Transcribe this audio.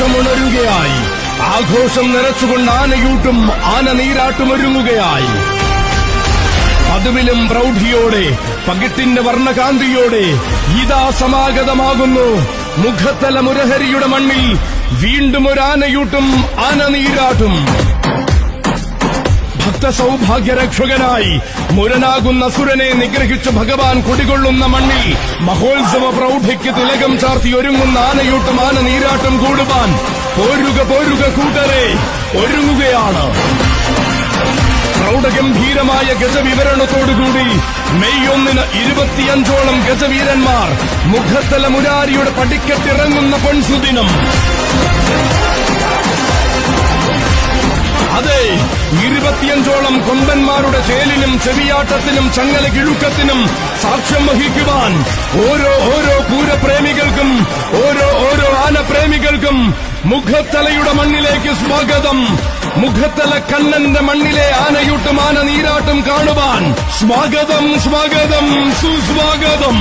ആവേശമുണരുകയായി ആഘോഷം നിറച്ചുകൊണ്ട് ആനയൂട്ടും ആന നീരാട്ടും ഒരുങ്ങുകയായി പതിവിലും പ്രൗഢിയോടെ പകിട്ടിന്റെ വർണകാന്തിയോടെ ഇതാ സമാഗതമാകുന്നു. മുഖത്തല മുരഹരിയുടെ മണ്ണിൽ വീണ്ടും ഒരു ആനയൂട്ടും ആന നീരാട്ടും ഭക്തസൗഭാഗ്യരക്ഷകനായി മുരനാകുന്ന സുരനെ നിഗ്രഹിച്ച് ഭഗവാൻ കുടികൊള്ളുന്ന മണ്ണിൽ മഹോത്സവ പ്രൗഢിക്ക് തിലകം ചാർത്തി ഒരുങ്ങുന്ന ആനയൂട്ടും ആന നീരാട്ടം കൂടുവാൻ പോരുക പോരുക കൂട്ടരെ ഒരുങ്ങുകയാണ്. പ്രൗഢഗംഭീരമായ ഗജവിവരണത്തോടുകൂടി മെയ് ഒന്നിന് ഇരുപത്തിയഞ്ചോളം ഗജവീരന്മാർ മുഖത്തല മുരാരിയുടെ പടിക്കെട്ടിറങ്ങുന്ന പൊൻസുദിനം. അതെ ഇരുപത്തിയഞ്ചോളം കൊമ്പന്മാരുടെ ചേലിനും ചെവിയാട്ടത്തിനും ചങ്ങല കിഴുക്കത്തിനും സാക്ഷ്യം വഹിക്കുവാൻ ഓരോ ഓരോ പൂരപ്രേമികൾക്കും ഓരോ ഓരോ ആനപ്രേമികൾക്കും മുഖത്തലയുടെ മണ്ണിലേക്ക് സ്വാഗതം. മുഖത്തല കണ്ണന്റെ മണ്ണിലെ ആനയൂട്ടും ആന നീരാട്ടും കാണുവാൻ സ്വാഗതം സ്വാഗതം സുസ്വാഗതം.